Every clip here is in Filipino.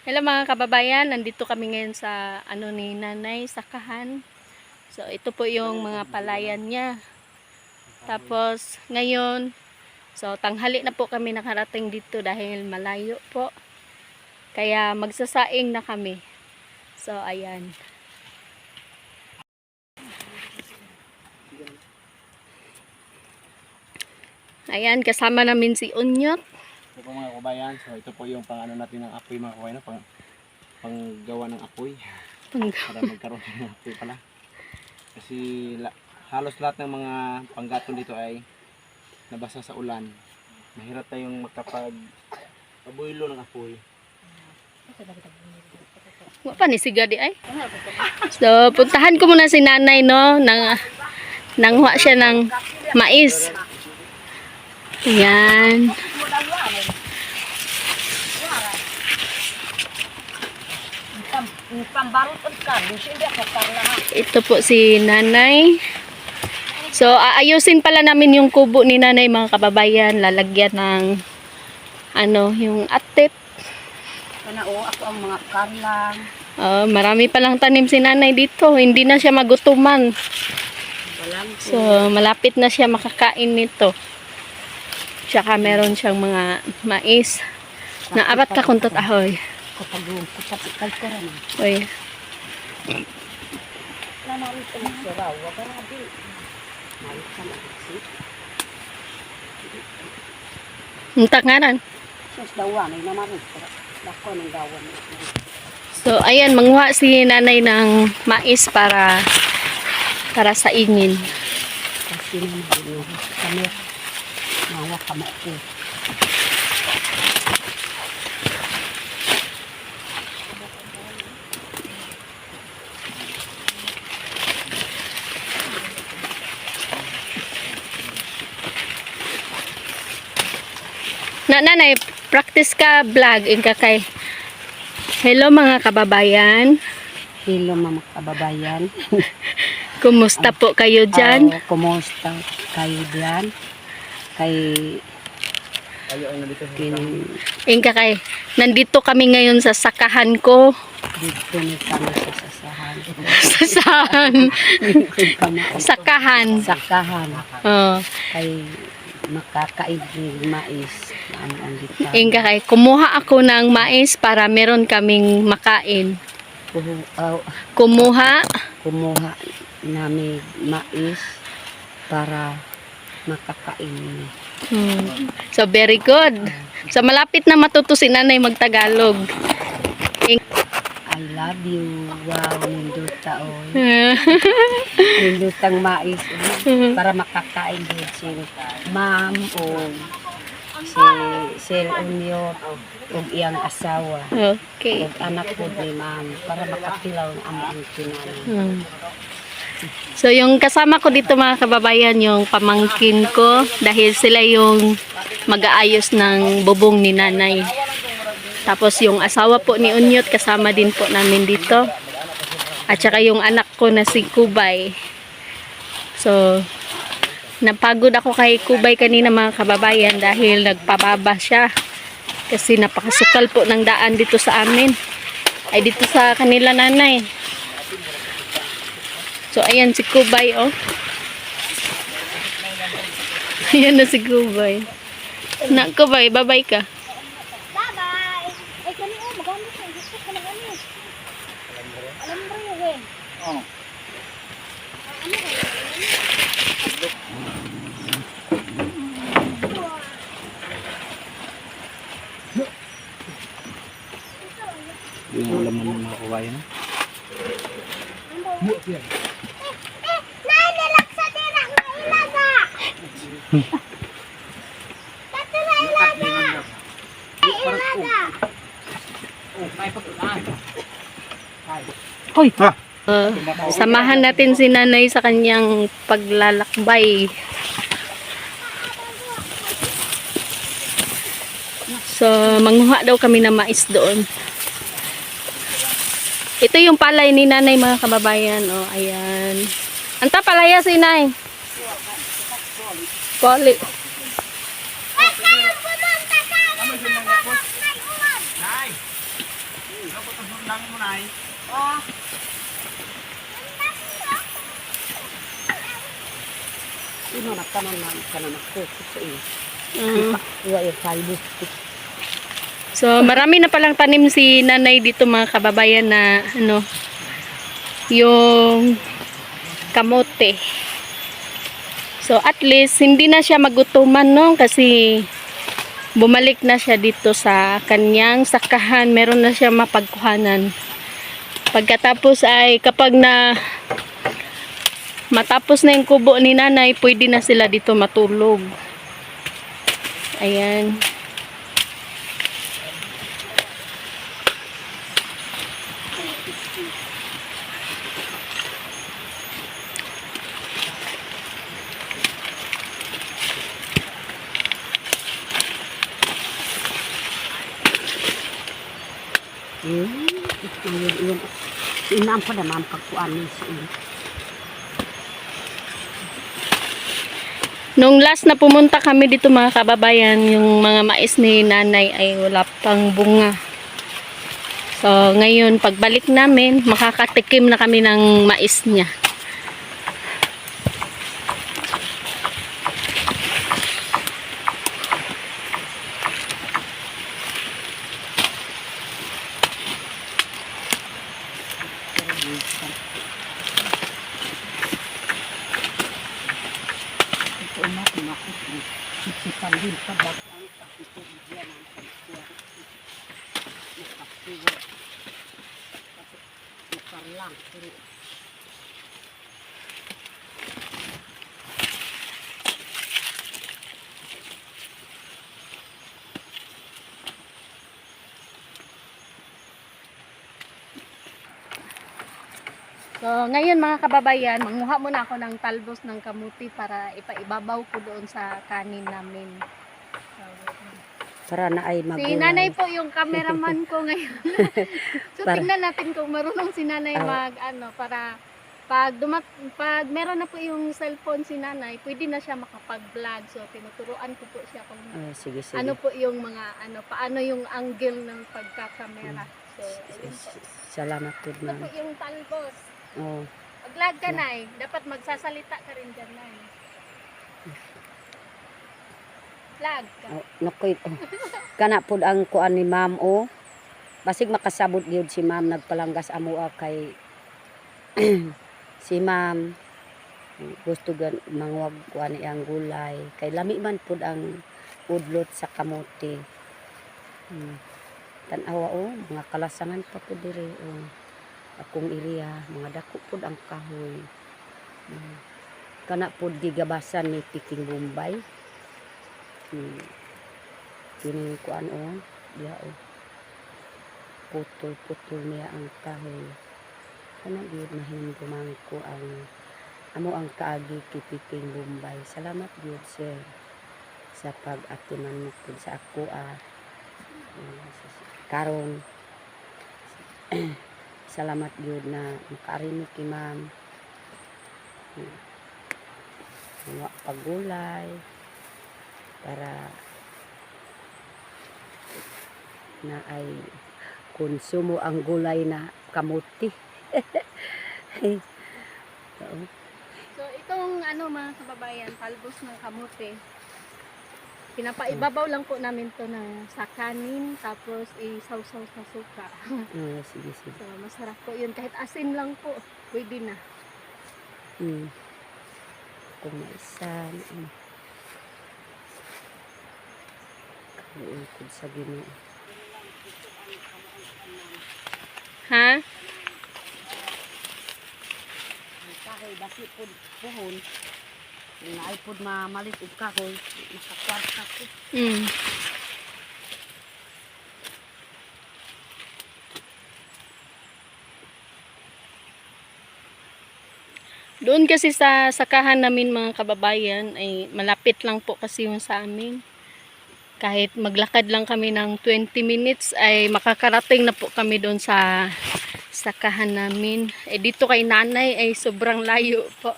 Hello mga kababayan, nandito kami ngayon sa ano ni Nanay Sakahan. So ito po yung mga palayan niya. Tapos ngayon, so tanghali na po kami nakarating dito dahil malayo po. Kaya magsasaing na kami. So ayan. Ayan, kasama namin si Unyot. Ito po mga kabayan, so ito po yung pang ano natin ng apoy mga kabayan, pang panggawa ng apoy para magkaroon ng apoy pala. Kasi la, halos lahat ng mga panggatong dito ay nabasa sa ulan. Mahirap tayong makapag pabuilo ng apoy. Wa pa ni si Gadi ay. So, puntahan ko muna si nanay, no? Nang, nangwa siya ng mais. Ayan. Ito po si nanay. So, aayusin pala namin yung kubo ni nanay, mga kababayan. Lalagyan ng, ano, yung atip. Kanao ako ang mga karlang. Ah, marami palang tanim si nanay dito. Hindi na siya magutuman. So, malapit na siya makakain nito. Tsaka meron siyang mga mais. Naabat ka kung ahoy. Kapag kapag ko rin. Uy. Nanalo ko ng siraw. Wag ka na di. Mayot ka na. See? Ang tangaran. Sus dawan ay naman. Dako ng dawan. So, ayan, manguha si nanay ng mais para para sa ingin. Kasi naman. Kami. Mawa ka mo Na nanay, practice ka vlog in ka kay. Hello mga kababayan. Hello mga kababayan. Kumusta po kayo dyan? Ah, kumusta kayo diyan? Kay Inka kay. Nandito kami ngayon sa sakahan ko. dito ni kami sa sasahan. Sasahan. Sakahan. sakahan. Oh. kay makakaigig mais na ang andita. Inka kay. Kumuha ako ng mais para meron kaming makain. Kumuha. kumuha namin mais para makakain. Hmm. So, very good. So, malapit na matuto si nanay magtagalog. I love you. Wow, ninduta o. Nindutang mais. eh, para makakain din si ma'am o si Sir Unyo o iyang asawa. okay. O anak ko ni ma'am para makapilaw ang aming kinanay. Hmm. So, yung kasama ko dito mga kababayan, yung pamangkin ko, dahil sila yung mag-aayos ng bubong ni nanay. Tapos yung asawa po ni Unyot, kasama din po namin dito. At saka yung anak ko na si Kubay. So, napagod ako kay Kubay kanina mga kababayan dahil nagpababa siya. Kasi napakasukal po ng daan dito sa amin. Ay dito sa kanila nanay. So, ayan si Kubay, oh. Ayan na si Kubay. Na, Kubay, babay ka. Bye-bye! Ay, kani oh, magamit na. Gusto ko na gani. Alam mo rin yun, eh. Oh. Yung laman ng mga kawayan. Eh, nay, nilaksa din ang Dati na ilaga! Ay, ilaga! Hoy! Uh, samahan natin si nanay sa kanyang paglalakbay. So, manguha daw kami ng mais doon. Ito yung palay ni nanay mga kababayan. Oh, ayan. Anta palaya si nay. Poli. Ino na kanan na kanan ako sa iyo. Mm. Yung kalbo. So, marami na palang tanim si nanay dito mga kababayan na ano, yung kamote. So, at least, hindi na siya magutuman, no? Kasi, bumalik na siya dito sa kanyang sakahan. Meron na siya mapagkuhanan. Pagkatapos ay, kapag na matapos na yung kubo ni nanay, pwede na sila dito matulog. Ayan. Inam pa naman pagkuan ni iyo. Nung last na pumunta kami dito mga kababayan, yung mga mais ni nanay ay wala pang bunga. So, ngayon, pagbalik namin, makakatikim na kami ng mais niya. Ito na kumakot. Siksipan din pa ba? lang. So, ngayon mga kababayan, manguha muna ako ng talbos ng kamuti para ipaibabaw ko doon sa kanin namin. So, Para na ay magulay. Si nanay po yung cameraman ko ngayon. so Para- tingnan natin kung marunong si nanay Oo. mag ano para pag dumat pag meron na po yung cellphone si nanay, pwede na siya makapag-vlog. So tinuturuan ko po siya kung Ah, sige, sige. ano po yung mga ano paano yung angle ng pagka-camera. So ayun po. Salamat po, Ito ma'am. po yung talbos. Oh. Pag-vlog ka nay, dapat magsasalita ka rin dyan nay. Vlog ka. Oh, nakoy. Oh. Kana pud ang kuan ni ma'am oh. Basig makasabot gyud si ma'am nagpalanggas amo ah, kay si ma'am gusto gan mangwag kuan ang gulay kay lami man pud ang udlot sa kamote. Hmm. Tanawa oh, mga kalasangan pa pud dire oh. Akong iriya, mga dako pud ang kahoy. Hmm. Kana pud gigabasan ni Piking Bombay. Hmm. Kini kuan o, diya o. Putol-putol niya ang kahoy. Kana gyud mahimduman ko ang amo ang kaagi kipiking Bombay. Salamat gyud sir sa pag-atiman mo pud sa ako ah. Mm, Karon salamat gyud na makarinig kay ma'am. Mga pagulay para na ay konsumo ang gulay na kamuti. So itong ano mga kababayan, talbos ng kamote. Pinapaibabaw lang po namin to ng sa kanin tapos isaw-saw sa suka. Ah, sige, sige. So masarap po yun kahit asin lang po, pwede na. Mm. Kung maisan. Mm. Kaluukod sa ginoo. Ha? Kahoy, basi po puhon. Po mamalit og kahoy. Makakwarta po. Mm. Doon kasi sa sakahan namin mga kababayan ay malapit lang po kasi yung sa amin. Kahit maglakad lang kami ng 20 minutes ay makakarating na po kami doon sa sakahan namin. Eh dito kay nanay ay sobrang layo po.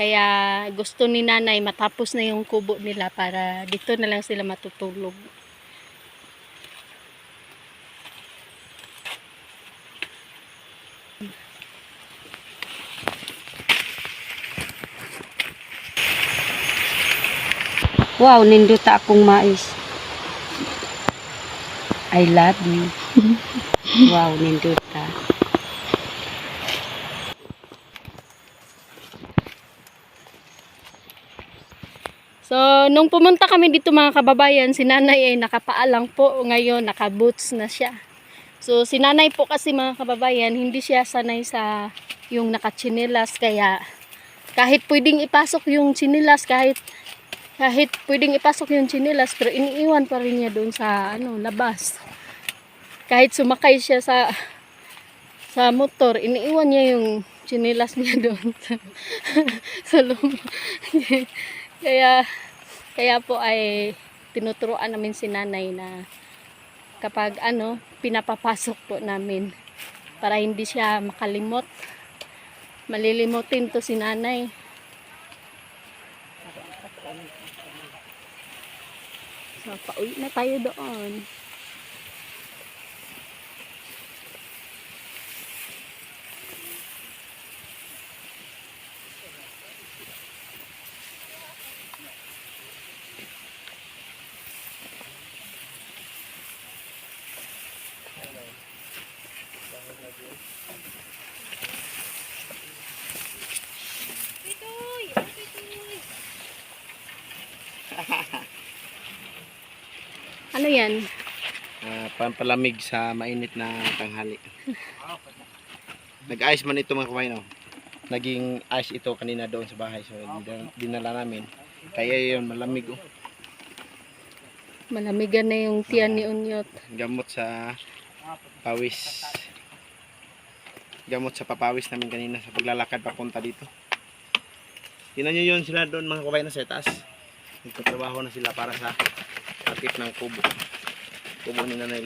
Kaya gusto ni nanay matapos na yung kubo nila para dito na lang sila matutulog. Wow, ninduta akong mais. I love you. wow, ninduta. So, nung pumunta kami dito mga kababayan, si nanay ay nakapaalang po. Ngayon, nakaboots na siya. So, si nanay po kasi mga kababayan, hindi siya sanay sa yung nakachinelas. Kaya, kahit pwedeng ipasok yung chinilas, kahit kahit pwedeng ipasok yung chinilas, pero iniiwan pa rin niya doon sa ano, labas. Kahit sumakay siya sa sa motor, iniiwan niya yung chinilas niya doon sa, sa loob. Kaya, kaya po ay tinuturuan namin si nanay na kapag ano, pinapapasok po namin para hindi siya makalimot. Malilimutin to si nanay. So, pauwi na tayo doon. Yan? Ah, pampalamig sa mainit na tanghali. Nag-ice man ito mga kabayan. Oh. Naging ice ito kanina doon sa bahay. So, din- dinala namin. Kaya yun, malamig. Oh. Malamigan na yung tiyan ni Unyot. Gamot sa pawis. Gamot sa papawis namin kanina sa paglalakad papunta dito. Tingnan nyo yun sila doon mga kabayan na sa taas. Nagtatrabaho na sila para sa akit ng kubo. Kubo ni Nanay.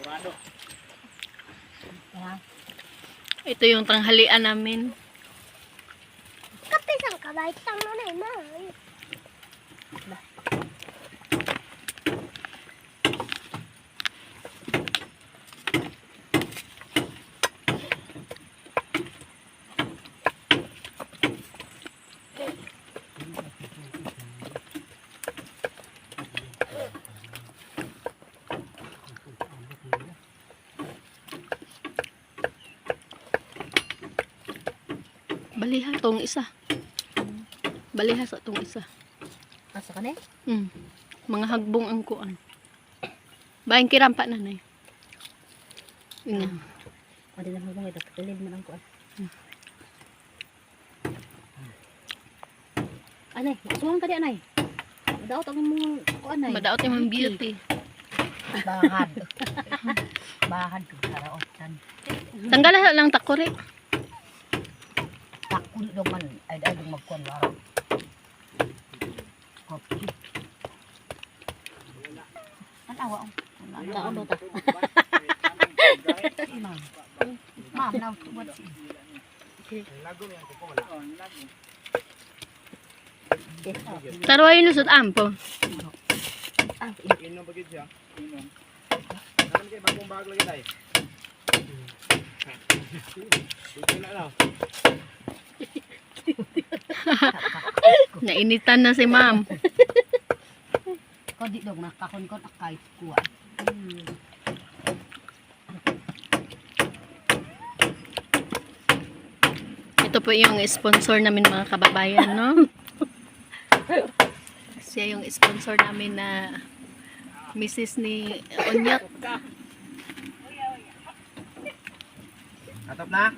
Kurado. Ito yung tanghalian namin. Kapisang kabait Baliha tong isa. Baliha sa tong isa. Asa ka na? Hmm. Mga hagbong ang kuan. Bayan kirampa na nay. Nga. Pwede na mo ito. Tulid mo lang ko. Anay, suwang ka di anay. Daot ang mong ko anay. Madaot yung mga beauty. Bahad. Bahad ko karaotan. Tanggal lang takore. Takul do man ay ay dong magkuan laro. Kopi. An awa ang. Kaon do ta. Ma'am. Now what? Tarwayo lusot ampo. Ah, Inom bagid siya. Inom. Naman kayo bagong bago lagi tayo. Dito na lang. Nainitan na si ma'am. ko di dong nakakon-kon akay kuha. Ito po yung sponsor namin mga kababayan, no? Siya yung sponsor namin na Mrs. ni Onyot. Atop na?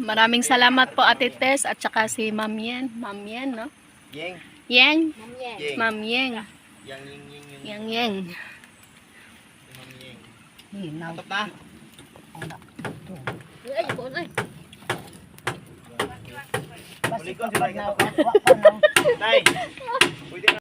Maraming salamat po Ate Tess at saka si Ma'am Yen. Ma'am Yen, no? Yeng. Yang. Yeng. Ma'am Yeng. Yang yeng yeng yeng. Yang Yeng. Ma'am Yeng. Ni now. Atop na? Ay, po ay. Sila, kapag na wa pa na Tay. Pwede na.